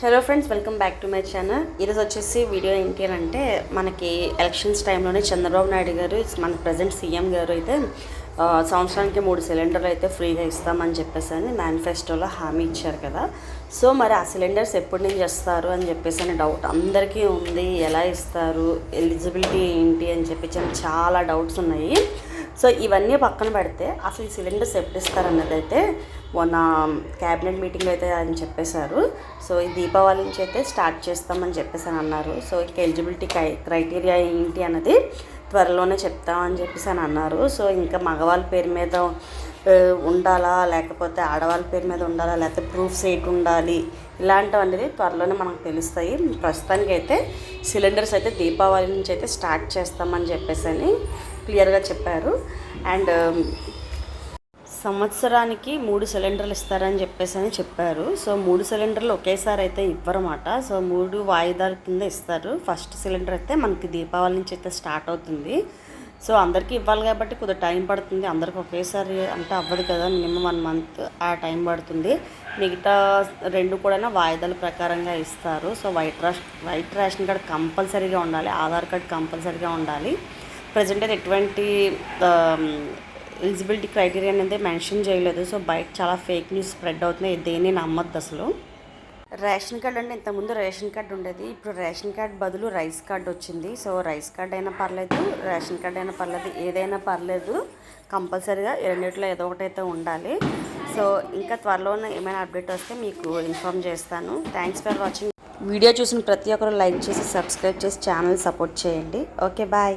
Hello friends welcome back to my channel ఈరోజు వచ్చేసి video ఏంటి అని అంటే మనకి ఎలక్షన్స్ టైంలోనే చంద్రబాబు నాయుడు గారు మన ప్రజెంట్ సీఎం గారు అయితే సంవత్సరానికి మూడు సిలిండర్లు అయితే ఫ్రీగా ఇస్తామని చెప్పేసి అని మేనిఫెస్టోలో హామీ ఇచ్చారు కదా. సో మరి ఆ సిలిండర్స్ ఎప్పటి నుంచి ఇస్తారు అని చెప్పేసి అని డౌట్ అందరికీ ఉంది. ఎలా ఇస్తారు? ఎలిజిబిలిటీ ఏంటి అని చెప్పేసి చాలా డౌట్స్ ఉన్నాయి. సో ఇవన్నీ పక్కన పెడితే అసలు ఈ సిలిండర్స్ ఎప్పుడు ఇస్తారన్నది అయితే మొన్న క్యాబినెట్ మీటింగ్ అయితే అని చెప్పేశారు. సో ఈ దీపావళి నుంచి అయితే స్టార్ట్ చేస్తామని చెప్పేసి అని అన్నారు సో ఇంకా ఎలిజిబిలిటీ క్రై క్రైటీరియా ఏంటి అన్నది త్వరలోనే చెప్తామని చెప్పేసి అని అన్నారు సో ఇంకా మగవాళ్ళ పేరు మీద ఉండాలా? లేకపోతే ఆడవాళ్ళ పేరు మీద ఉండాలా? లేకపోతే ప్రూఫ్స్ ఏంటి ఉండాలి? ఇలాంటివన్నీ త్వరలోనే మనకు తెలుస్తాయి. ప్రస్తుతానికి అయితే సిలిండర్స్ అయితే దీపావళి నుంచి అయితే స్టార్ట్ చేస్తామని చెప్పేసి అని క్లియర్గా చెప్పారు. అండ్ um, సంవత్సరానికి మూడు సిలిండర్లు ఇస్తారని చెప్పేసి అని చెప్పారు. సో మూడు సిలిండర్లు ఒకేసారి అయితే ఇవ్వరమాట. సో మూడు వాయిదాల కింద ఇస్తారు. ఫస్ట్ సిలిండర్ అయితే మనకి దీపావళి నుంచి అయితే స్టార్ట్ అవుతుంది. సో అందరికీ ఇవ్వాలి కాబట్టి కొద్దిగా టైం పడుతుంది. అందరికి ఒకేసారి అంటే అవ్వదు కదా మినిమం వన్ మంత్ ఆ టైం పడుతుంది. మిగతా రెండు కూడా వాయిదాల ప్రకారంగా ఇస్తారు. So white ration white ration card కంపల్సరీగా ఉండాలి. ఆధార్ కార్డ్ కంపల్సరీగా ఉండాలి. ప్రజెంట్ అయితే ఎటువంటి ఎలిజిబిలిటీ క్రైటీరియా అనేది మెన్షన్ చేయలేదు. సో బయట చాలా ఫేక్ న్యూస్ స్ప్రెడ్ అవుతున్నాయి. దేన్ని నమ్మద్దు అసలు. రేషన్ కార్డ్ అంటే ఇంతకుముందు రేషన్ కార్డ్ ఉండేది. ఇప్పుడు రేషన్ కార్డ్ బదులు రైస్ కార్డ్ వచ్చింది. సో రైస్ కార్డ్ అయినా పర్లేదు రేషన్ కార్డ్ అయినా పర్లేదు ఏదైనా పర్లేదు. కంపల్సరీగా రెండిట్లో ఏదో ఒకటి అయితే ఉండాలి. సో ఇంకా త్వరలోనే ఏమైనా అప్డేట్ వస్తే మీకు ఇన్ఫామ్ చేస్తాను. థ్యాంక్స్ ఫర్ వాచింగ్ వీడియో చూసిన ప్రతి ఒక్కరు లైక్ చేసి సబ్స్క్రైబ్ చేసి ఛానల్ సపోర్ట్ చేయండి. Okay bye.